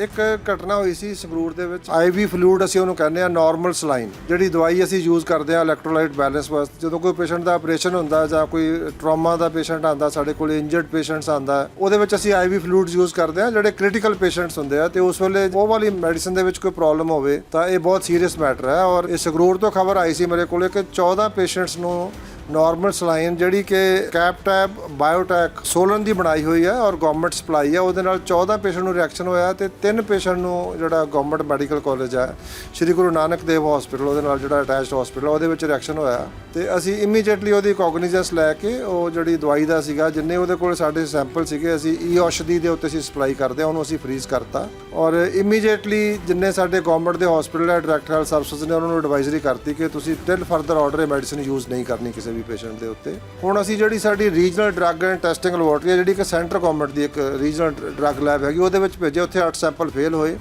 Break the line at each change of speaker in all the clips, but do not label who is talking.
ਇੱਕ ਘਟਨਾ ਹੋਈ ਸੀ ਸੰਗਰੂਰ ਦੇ ਵਿੱਚ। ਆਈਵੀ ਫਲੂਇਡ ਅਸੀਂ ਉਹਨੂੰ ਕਹਿੰਦੇ ਆ ਨਾਰਮਲ ਸਲਾਈਨ ਜਿਹੜੀ ਦਵਾਈ ਅਸੀਂ ਯੂਜ਼ ਕਰਦੇ ਆ ਇਲੈਕਟ੍ਰੋਲਾਈਟ ਬੈਲੈਂਸ ਵਾਸਤੇ। ਜਦੋਂ ਕੋਈ ਪੇਸ਼ੈਂਟ ਦਾ ਆਪਰੇਸ਼ਨ ਹੁੰਦਾ ਜਾਂ ਕੋਈ ਟਰਾਮਾ ਦਾ ਪੇਸ਼ੈਂਟ ਆਂਦਾ ਸਾਡੇ ਕੋਲ ਇੰਜਰਡ ਪੇਸ਼ੈਂਟਸ ਆਂਦਾ ਉਹਦੇ ਵਿੱਚ ਅਸੀਂ ਆਈਵੀ ਫਲੂਇਡ ਯੂਜ਼ ਕਰਦੇ ਆ ਜਿਹੜੇ ਕ੍ਰਿਟੀਕਲ ਪੇਸ਼ੈਂਟਸ ਹੁੰਦੇ ਆ। ਤੇ ਉਸ ਵੇਲੇ ਉਹ ਵਾਲੀ ਮੈਡੀਸਨ ਦੇ ਵਿੱਚ ਕੋਈ ਪ੍ਰੋਬਲਮ ਹੋਵੇ ਤਾਂ ਇਹ ਬਹੁਤ ਸੀਰੀਅਸ ਮੈਟਰ ਹੈ। ਔਰ ਇਹ ਸੰਗਰੂਰ ਤੋਂ ਖਬਰ ਆਈ ਸੀ ਮੇਰੇ ਕੋਲੇ ਕਿ 14 ਪੇਸ਼ੈਂਟਸ ਨੂੰ ਨਾਰਮਲ ਸਲਾਈਨ ਜਿਹੜੀ ਕਿ ਕੈਪਟੈਬ ਬਾਇਓਟੈਕ ਸੋਲਨ ਦੀ ਬਣਾਈ ਹੋਈ ਹੈ ਔਰ ਗਵਰਨਮੈਂਟ ਸਪਲਾਈ ਹੈ। ਉਹਦੇ ਨਾਲ 14 ਪੇਸ਼ੈਂਟ ਨੂੰ ਰਿਐਕਸ਼ਨ ਹੋਇਆ ਤੇ ਤਿੰਨ ਪੇਸ਼ੈਂਟ ਨੂੰ ਜਿਹੜਾ ਗਵਰਨਮੈਂਟ ਮੈਡੀਕਲ ਕਾਲਜ ਹੈ, ਸ਼੍ਰੀ ਗੁਰੂ ਨਾਨਕ ਦੇਵ ਹਸਪੀਟਲ ਉਹਦੇ ਨਾਲ ਜਿਹੜਾ ਅਟੈਚਡ ਹਸਪੀਟਲ ਉਹਦੇ ਵਿੱਚ ਰਿਐਕਸ਼ਨ ਹੋਇਆ। ਤੇ ਅਸੀਂ ਇਮੀਡੀਏਟਲੀ ਉਹਦੀ ਕੋਗਨੀਜੈਂਸ ਲੈ ਕੇ ਉਹ ਜਿਹੜੀ ਦਵਾਈ ਦਾ ਸੀਗਾ, ਜਿੰਨੇ ਉਹਦੇ ਕੋਲ ਸਾਡੇ ਸੈਂਪਲ ਸੀਗੇ, ਅਸੀਂ ਈ ਔਸ਼ਧੀ ਦੇ ਉੱਤੇ ਅਸੀਂ ਸਪਲਾਈ ਕਰਦੇ ਹਾਂ, ਉਹਨੂੰ ਅਸੀਂ ਫ੍ਰੀਜ਼ ਕਰਤਾ। ਔਰ ਇਮੀਡੀਏਟਲੀ ਜਿੰਨੇ ਸਾਡੇ ਗਵਰਨਮੈਂਟ ਦੇ ਹਸਪੀਟਲ ਹੈ ਡਾਇਰੈਕਟ ਹੈਲਥ ਸਰਵਿਸਿਜ਼ ਨੇ ਉਹਨਾਂ ਨੂੰ ਐਡਵਾਈਜ਼ਰੀ ਕਰਤੀ ਕਿ ਤੁਸੀਂ ਟਿਲ ਫਰਦਰ ਆਰਡਰ ਇਹ ਮੈਡੀਸਿਨ ਯੂਜ਼ ਨਹੀਂ ਕਰਨੀ ਕਿਸੇ ਵੀ ਪੇਸ਼ੈਂਟ ਦੇ ਉੱਤੇ। ਹੁਣ ਅਸੀਂ ਜਿਹੜੀ ਸਾਡੀ regional drug and testing laboratory ਹੈ, ਜਿਹੜੀ ਕਿ ਸੈਂਟਰ ਗਵਰਨਮੈਂਟ ਦੀ ਇੱਕ ਰੀਜਨਲ ਡਰੱਗ ਲੈਬ ਹੈਗੀ, ਉਹਦੇ ਵਿੱਚ ਭੇਜਿਆ, ਉੱਥੇ 8 ਸੈਂਪਲ ਫੇਲ ਹੋਏ।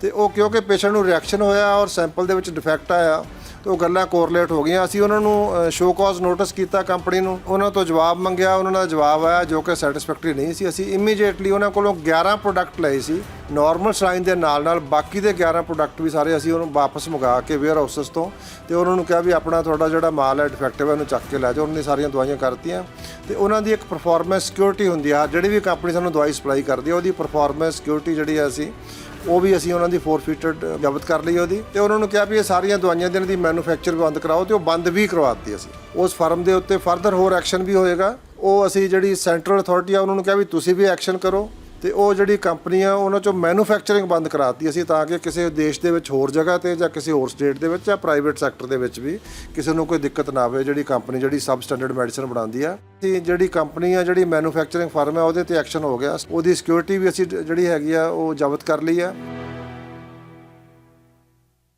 ਤੇ ਉਹ ਕਿਉਂਕਿ ਪੇਸ਼ੈਂਟ ਨੂੰ ਰਿਐਕਸ਼ਨ ਹੋਇਆ ਔਰ ਸੈਂਪਲ ਦੇ ਵਿੱਚ ਡਿਫੈਕਟ ਆਇਆ, ਤੇ ਉਹ ਗੱਲਾਂ ਕੋਰਲੇਟ ਹੋ ਗਈਆਂ। ਅਸੀਂ ਉਹਨਾਂ ਨੂੰ ਸ਼ੋ ਕਾਜ਼ ਨੋਟਿਸ ਕੀਤਾ ਕੰਪਨੀ ਨੂੰ। ਉਹਨਾਂ ਤੋਂ ਜਵਾਬ ਮੰਗਿਆ, ਉਹਨਾਂ ਦਾ ਜਵਾਬ ਆਇਆ ਜੋ ਕਿ ਸੈਟੀਸਫੈਕਟਰੀ ਨਹੀਂ ਸੀ। ਅਸੀਂ ਇਮੀਡੀਏਟਲੀ ਉਹਨਾਂ ਕੋਲੋਂ 11 ਪ੍ਰੋਡਕਟ ਲਏ ਸੀ। ਨਾਰਮਲ ਸਲਾਈਨ ਦੇ ਨਾਲ ਨਾਲ ਬਾਕੀ ਦੇ 11 ਪ੍ਰੋਡਕਟ ਵੀ ਸਾਰੇ ਅਸੀਂ ਉਹਨੂੰ ਵਾਪਸ ਮੰਗਾ ਕੇ ਵੇਅਰ ਹਾਊਸਸ ਤੋਂ ਤੇ ਉਹਨਾਂ ਨੂੰ ਕਿਹਾ ਵੀ ਆਪਣਾ ਤੁਹਾਡਾ ਜਿਹੜਾ ਮਾਲ ਹੈ ਡਿਫੈਕਟਿਵ ਹੈ, ਉਹਨੂੰ ਚੱਕ ਕੇ ਲੈ ਜਾਓ। ਉਹਨਾਂ ਨੇ ਸਾਰੀਆਂ ਦਵਾਈਆਂ ਕਰਤੀਆਂ ਤੇ ਉਹਨਾਂ ਦੀ ਇੱਕ ਪਰਫਾਰਮੈਂਸ ਸਿਕਿਉਰਿਟੀ ਹੁੰਦੀ ਆ। ਜਿਹੜੀ ਵੀ ਕੰਪਨੀ ਸਾਨੂੰ ਦਵਾਈ ਸਪਲਾਈ ਕਰਦੀ ਆ, ਉਹਦੀ ਪਰਫਾਰਮੈਂਸ ਸਿਕਿਉਰਿਟੀ ਜਿਹੜੀ ਆ ਅਸੀਂ, ਉਹ ਵੀ ਅਸੀਂ ਉਹਨਾਂ ਦੀ ਫੋਰਫੀਟਡ ਜ਼ਬਤ ਕਰ ਲਈ ਉਹਦੀ। ਤੇ ਉਹਨਾਂ ਨੂੰ ਕਿਹਾ ਵੀ ਇਹ ਸਾਰੀਆਂ ਦਵਾਈਆਂ ਦੇ ਦੀ ਮੈਨੂਫੈਕਚਰ ਬੰਦ ਕਰਾਓ ਤੇ ਉਹ ਬੰਦ ਵੀ ਕਰਵਾਤੀ ਅਸੀਂ। ਉਸ ਫਰਮ ਦੇ ਉੱਤੇ ਫਰਦਰ ਹੋਰ ਐਕਸ਼ਨ ਵੀ ਹੋਏਗਾ। ਉਹ ਅਸੀਂ ਜਿਹੜੀ ਸੈਂਟਰਲ ਅਥਾਰਟੀ ਆ, ਉਹਨਾਂ ਨੂੰ ਕਿਹਾ ਵੀ ਤੁਸੀਂ ਵੀ ਐਕਸ਼ਨ ਕਰੋ। ਤੇ ਉਹ ਜਿਹੜੀ ਕੰਪਨੀ ਆ ਉਹਨਾਂ ਚੋਂ ਮੈਨੂਫੈਕਚਰਿੰਗ ਬੰਦ ਕਰਾਤੀ ਅਸੀਂ ਤਾਂ ਕਿ ਕਿਸੇ ਦੇਸ਼ ਦੇ ਵਿੱਚ ਹੋਰ ਜਗ੍ਹਾ ਤੇ ਜਾਂ ਕਿਸੇ ਹੋਰ ਸਟੇਟ ਦੇ ਵਿੱਚ ਜਾਂ ਪ੍ਰਾਈਵੇਟ ਸੈਕਟਰ ਦੇ ਵਿੱਚ ਵੀ ਕਿਸੇ ਨੂੰ ਕੋਈ ਦਿੱਕਤ ਨਾ ਆਵੇ, ਜਿਹੜੀ ਕੰਪਨੀ, ਜਿਹੜੀ ਸਬ ਸਟੈਂਡਰਡ ਮੈਡੀਸਨ ਬਣਾਉਂਦੀ ਆ। ਤੇ ਜਿਹੜੀ ਕੰਪਨੀ ਆ, ਜਿਹੜੀ ਮੈਨੂਫੈਕਚਰਿੰਗ ਫਰਮ ਆ, ਉਹਦੇ ਤੇ ਐਕਸ਼ਨ ਹੋ ਗਿਆ। ਉਹਦੀ ਸਿਕਿਉਰਿਟੀ ਵੀ ਅਸੀਂ ਜਿਹੜੀ ਹੈਗੀ ਆ, ਉਹ ਜ਼ਬਤ ਕਰ ਲਈ ਆ।